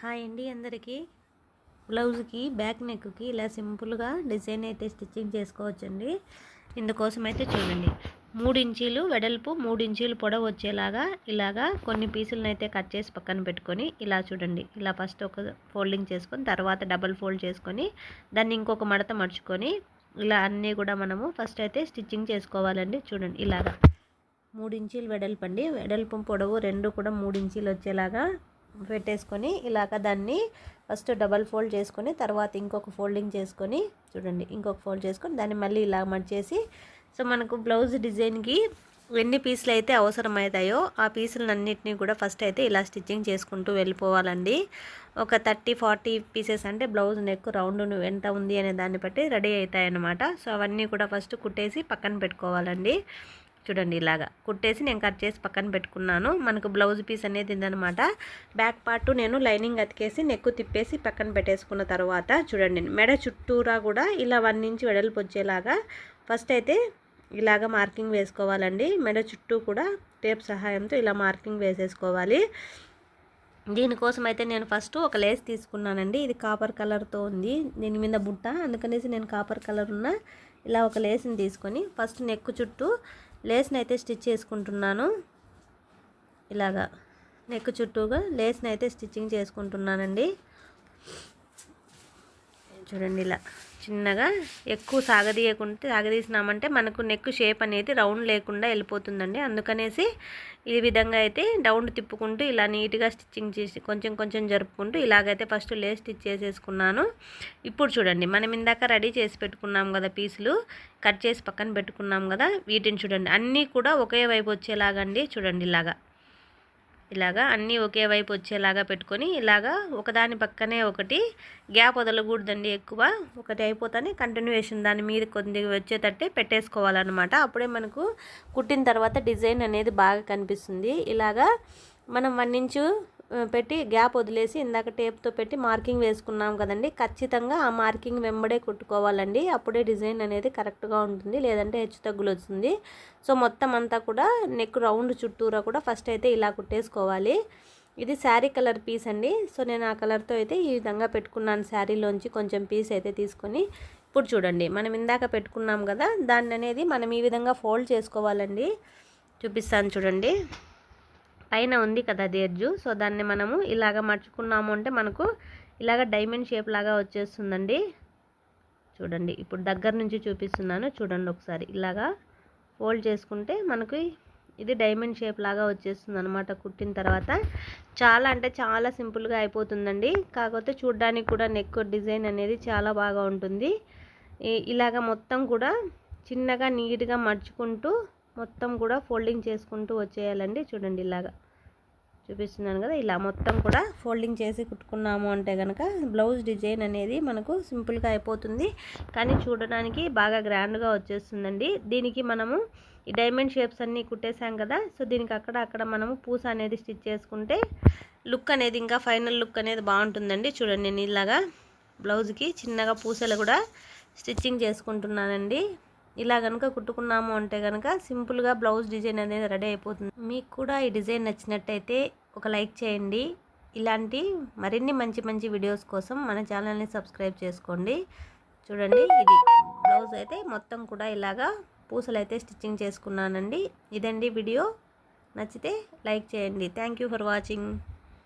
Hi అండి అందరికీ. బ్లౌజ్కి బ్యాక్ నెక్కి ఇలా సింపుల్గా డిజైన్ అయితే స్టిచ్చింగ్ చేసుకోవచ్చండి. ఇందుకోసం అయితే చూడండి. మూడు ఇంచీలు వెడల్పు మూడు ఇంచీలు పొడవు వచ్చేలాగా ఇలాగా కొన్ని పీసులను అయితే కట్ చేసి పక్కన పెట్టుకొని ఇలా చూడండి. ఇలా ఫస్ట్ ఒక ఫోల్డింగ్ చేసుకొని తర్వాత డబల్ ఫోల్డ్ చేసుకొని దాన్ని ఇంకొక మడత మడుచుకొని ఇలా అన్నీ కూడా మనము ఫస్ట్ అయితే స్టిచ్చింగ్ చేసుకోవాలండి. చూడండి ఇలాగా. మూడు ఇంచీలు వెడల్పు అండి వెడల్పు పొడవు రెండు కూడా మూడు ఇంచీలు వచ్చేలాగా పెట్టేసుకొని ఇలాగ దాన్ని ఫస్ట్ డబల్ ఫోల్డ్ చేసుకొని తర్వాత ఇంకొక ఫోల్డింగ్ చేసుకొని చూడండి ఇంకొక ఫోల్డ్ చేసుకొని దాన్ని మళ్ళీ ఇలా మడిచేసి సో మనకు బ్లౌజ్ డిజైన్కి ఎన్ని పీసులు అయితే అవసరమవుతాయో ఆ పీసులన్నింటినీ కూడా ఫస్ట్ అయితే ఇలా స్టిచ్చింగ్ చేసుకుంటూ వెళ్ళిపోవాలండి. ఒక థర్టీ ఫార్టీ పీసెస్ అంటే బ్లౌజ్ నెక్ రౌండ్ ఎంత ఉంది అనే దాన్ని బట్టి రెడీ అవుతాయి అన్నమాట సో అవన్నీ కూడా ఫస్ట్ కుట్టేసి పక్కన పెట్టుకోవాలండి. చూడండి ఇలాగా కుట్టేసి నేను కట్ చేసి పక్కన పెట్టుకున్నాను. మనకు బ్లౌజ్ పీస్ అనేది ఉందనమాట బ్యాక్ పార్ట్ నేను లైనింగ్ అతికేసి నెక్కు తిప్పేసి పక్కన పెట్టేసుకున్న తర్వాత చూడండి మెడ చుట్టూరా కూడా ఇలా వన్ ఇంచ్ వెడల్పు వచ్చేలాగా ఫస్ట్ అయితే ఇలాగ మార్కింగ్ వేసుకోవాలండి. మెడ చుట్టూ కూడా టేప్ సహాయంతో ఇలా మార్కింగ్ వేసేసుకోవాలి. దీనికోసం అయితే నేను ఫస్ట్ ఒక లేస్ తీసుకున్నానండి. ఇది కాపర్ కలర్తో ఉంది. దీని మీద బుట్ట. అందుకనేసి నేను కాపర్ కలర్ ఉన్న ఇలా ఒక లేస్ని తీసుకొని ఫస్ట్ నెక్ చుట్టూ లేస్ని అయితే స్టిచ్ చేసుకుంటున్నాను. ఇలాగా నెక్ చుట్టూగా లేస్ని అయితే స్టిచ్చింగ్ చేసుకుంటున్నానండి. చూడండి ఇలా చిన్నగా ఎక్కువ సాగదీయకుంటే సాగదీసినామంటే మనకు నెక్ షేప్ అనేది రౌండ్ లేకుండా వెళ్ళిపోతుందండి. అందుకనేసి ఈ విధంగా అయితే రౌండ్ తిప్పుకుంటూ ఇలా నీట్గా స్టిచ్చింగ్ చేసి కొంచెం కొంచెం జరుపుకుంటూ ఇలాగైతే ఫస్ట్ లే స్టిచ్ చేసేసుకున్నాను. ఇప్పుడు చూడండి మనం ఇందాక రెడీ చేసి పెట్టుకున్నాం కదా పీసులు కట్ చేసి పక్కన పెట్టుకున్నాం కదా వీటిని చూడండి. అన్నీ కూడా ఒకే వైపు వచ్చేలాగండి చూడండి ఇలాగా. ఇలాగా అన్నీ ఒకే వైపు వచ్చేలాగా పెట్టుకొని ఇలాగా ఒకదాని పక్కనే ఒకటి గ్యాప్ వదలకూడదండి ఎక్కువ. ఒకటి అయిపోతానే కంటిన్యూషన్ దాని మీద కొద్దిగా వచ్చేటట్టే పెట్టేసుకోవాలన్నమాట. అప్పుడే మనకు కుట్టిన తర్వాత డిజైన్ అనేది బాగా కనిపిస్తుంది. ఇలాగా మనం వన్ ఇంచు పెట్టి గ్యాప్ వదిలేసి ఇందాక టేప్తో పెట్టి మార్కింగ్ వేసుకున్నాం కదండి. ఖచ్చితంగా ఆ మార్కింగ్ వెంబడే కుట్టుకోవాలండి. అప్పుడే డిజైన్ అనేది కరెక్ట్గా ఉంటుంది లేదంటే హెచ్చు తగ్గులు వస్తుంది. సో మొత్తం అంతా కూడా నెక్ రౌండ్ చుట్టూరా కూడా ఫస్ట్ అయితే ఇలా కుట్టేసుకోవాలి. ఇది శారీ కలర్ పీస్ అండి. సో నేను ఆ కలర్తో అయితే ఈ విధంగా పెట్టుకున్నాను శారీలోంచి కొంచెం పీస్ అయితే తీసుకొని. ఇప్పుడు చూడండి మనం ఇందాక పెట్టుకున్నాం కదా దాన్ని అనేది మనం ఈ విధంగా ఫోల్డ్ చేసుకోవాలండి. చూపిస్తాను చూడండి. పైన ఉంది కదా దేర్జు సో దాన్ని మనము ఇలాగ మర్చుకున్నాము అంటే మనకు ఇలాగ డైమండ్ షేప్ లాగా వచ్చేస్తుందండి. చూడండి ఇప్పుడు దగ్గర నుంచి చూపిస్తున్నాను. చూడండి ఒకసారి. ఇలాగా ఫోల్డ్ చేసుకుంటే మనకి ఇది డైమండ్ షేప్ లాగా వచ్చేస్తుంది అనమాట కుట్టిన తర్వాత. చాలా అంటే చాలా సింపుల్గా అయిపోతుందండి. కాకపోతే చూడడానికి కూడా నెక్ డిజైన్ అనేది చాలా బాగా ఉంటుంది. ఇలాగ మొత్తం కూడా చిన్నగా నీట్గా మర్చుకుంటూ మొత్తం కూడా ఫోల్డింగ్ చేసుకుంటూ వచ్చేయాలండి. చూడండి ఇలాగా చూపిస్తున్నాను కదా ఇలా మొత్తం కూడా ఫోల్డింగ్ చేసి కుట్టుకున్నాము అంటే కనుక బ్లౌజ్ డిజైన్ అనేది మనకు సింపుల్గా అయిపోతుంది. కానీ చూడడానికి బాగా గ్రాండ్గా వచ్చేస్తుందండి. దీనికి మనము ఈ డైమండ్ షేప్స్ అన్నీ కుట్టేసాం కదా సో దీనికి అక్కడ అక్కడ మనము పూస అనేది స్టిచ్ చేసుకుంటే లుక్ అనేది ఇంకా ఫైనల్ లుక్ అనేది బాగుంటుందండి. చూడండి నేను ఇలాగా బ్లౌజ్కి చిన్నగా పూసలు కూడా స్టిచ్చింగ్ చేసుకుంటున్నానండి. ఇలా కనుక కుట్టుకున్నాము అంటే కనుక సింపుల్గా బ్లౌజ్ డిజైన్ అనేది రెడీ అయిపోతుంది. మీకు కూడా ఈ డిజైన్ నచ్చినట్టయితే ఒక లైక్ చేయండి. ఇలాంటి మరిన్ని మంచి మంచి వీడియోస్ కోసం మన ఛానల్ని సబ్స్క్రైబ్ చేసుకోండి. చూడండి ఇది బ్లౌజ్ అయితే మొత్తం కూడా ఇలాగా పూసలు అయితే స్టిచ్చింగ్ చేసుకున్నానండి. ఇదండి వీడియో. నచ్చితే లైక్ చేయండి. Thank for watching.